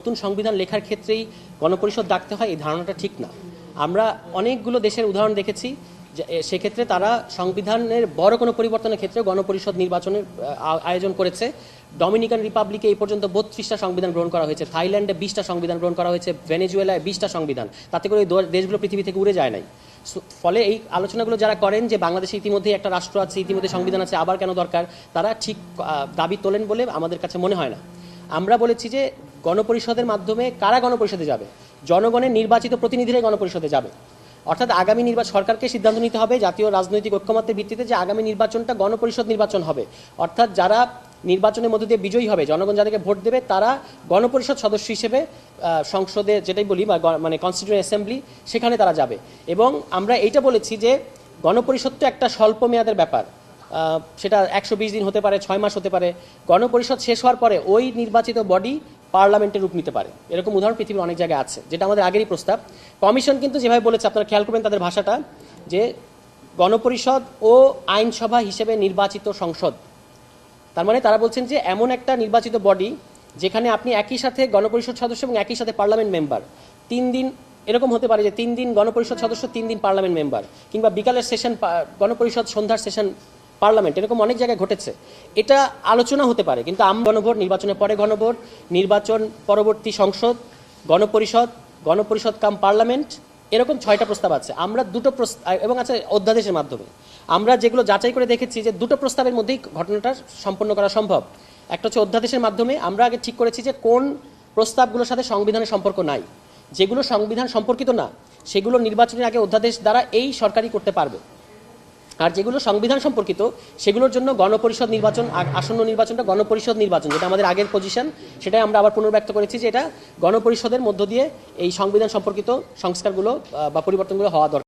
নতুন সংবিধান লেখার ক্ষেত্রেই গণপরিষদ ডাকতে হয়, এই ধারণাটা ঠিক না। আমরা অনেকগুলো দেশের উদাহরণ দেখেছি সেক্ষেত্রে তারা সংবিধানের বড় কোনো পরিবর্তনের ক্ষেত্রে গণপরিষদ নির্বাচনের আয়োজন করেছে। ডমিনিকান রিপাবলিকে এই পর্যন্ত বত্রিশটা সংবিধান গ্রহণ করা হয়েছে, থাইল্যান্ডে বিশটা সংবিধান গ্রহণ করা হয়েছে, ভেনেজুয়েলায় বিশটা সংবিধান, তাতে করে দেশগুলো পৃথিবী থেকে উড়ে যায় নাই। ফলে এই আলোচনাগুলো যারা করেন যে বাংলাদেশে ইতিমধ্যে একটা রাষ্ট্র আছে, ইতিমধ্যে সংবিধান আছে, আবার কেন দরকার, তারা ঠিক দাবি তোলেন বলে আমাদের কাছে মনে হয় না। আমরা বলেছি যে গণপরিষদের মাধ্যমে কারা গণপরিষদে যাবে? জনগণের নির্বাচিত প্রতিনিধিরাই গণপরিষদে যাবে। অর্থাৎ আগামী নির্বাচন সরকারকে সিদ্ধান্ত নিতে হবে জাতীয় রাজনৈতিক ঐক্যমত্যের ভিত্তিতে যে আগামী নির্বাচনটা গণপরিষদ নির্বাচন হবে। অর্থাৎ যারা নির্বাচনের মধ্যে দিয়ে বিজয়ী হবে, জনগণ যাদেরকে ভোট দেবে, তারা গণপরিষদ সদস্য হিসেবে সংসদে যেটাই বলি বা মানে কনস্টিটিউয়েন্ট অ্যাসেম্বলি সেখানে তারা যাবে। এবং আমরা এইটা বলেছি যে গণপরিষদ তো একটা স্বল্প মেয়াদের ব্যাপার। সেটা একশো বিশ দিন হতে পারে, ছয় মাস হতে পারে। গণপরিষদ শেষ হওয়ার পরে ওই নির্বাচিত বডি পার্লামেন্টের রূপ নিতে পারে। এরকম উদাহরণ পৃথিবীর অনেক জায়গায় আছে, যেটা আমাদের আগেরই প্রস্তাব। কমিশন কিন্তু যেভাবে বলেছে, আপনারা খেয়াল করবেন তাদের ভাষাটা, যে গণপরিষদ ও আইনসভা হিসেবে নির্বাচিত সংসদ। তার মানে তারা বলছেন যে এমন একটা নির্বাচিত বডি, যেখানে আপনি একই সাথে গণপরিষদ সদস্য এবং একই সাথে পার্লামেন্ট মেম্বার। তিন দিন, এরকম হতে পারে যে তিন দিন গণপরিষদ সদস্য, তিন দিন পার্লামেন্ট মেম্বার। কিংবা বিকালের সেশন গণপরিষদ সন্ধ্যার সেশন পার্লামেন্ট, এরকম অনেক জায়গায় ঘটেছে। এটা আলোচনা হতে পারে, কিন্তু আম গণভোট, নির্বাচনের পরে গণভোট, নির্বাচন পরবর্তী সংসদ, গণপরিষদ গণপরিষদ কাম পার্লামেন্ট, এরকম ছয়টা প্রস্তাব আছে। আমরা দুটো প্রস্তাব এবং আছে অধ্যাদেশের মাধ্যমে। আমরা যেগুলো যাচাই করে দেখেছি যে দুটো প্রস্তাবের মধ্যেই ঘটনাটা সম্পন্ন করা সম্ভব। একটা হচ্ছে অধ্যাদেশের মাধ্যমে, আমরা আগে ঠিক করেছি যে কোন প্রস্তাবগুলোর সাথে সংবিধানের সম্পর্ক নাই। যেগুলো সংবিধান সম্পর্কিত না, সেগুলো নির্বাচনের আগে অধ্যাদেশ দ্বারা এই সরকারই করতে পারবে। আর যেগুলো সংবিধান সম্পর্কিত, সেগুলোর জন্য গণপরিষদ নির্বাচন আসন্ন নির্বাচনটা গণপরিষদ নির্বাচন, যেটা আমাদের আগের পজিশন সেটাই আমরা আবার পুনর্ব্যক্ত করেছি যে এটা গণপরিষদের মধ্য দিয়ে এই সংবিধান সম্পর্কিত সংস্কারগুলো বা পরিবর্তনগুলো হওয়া দরকার।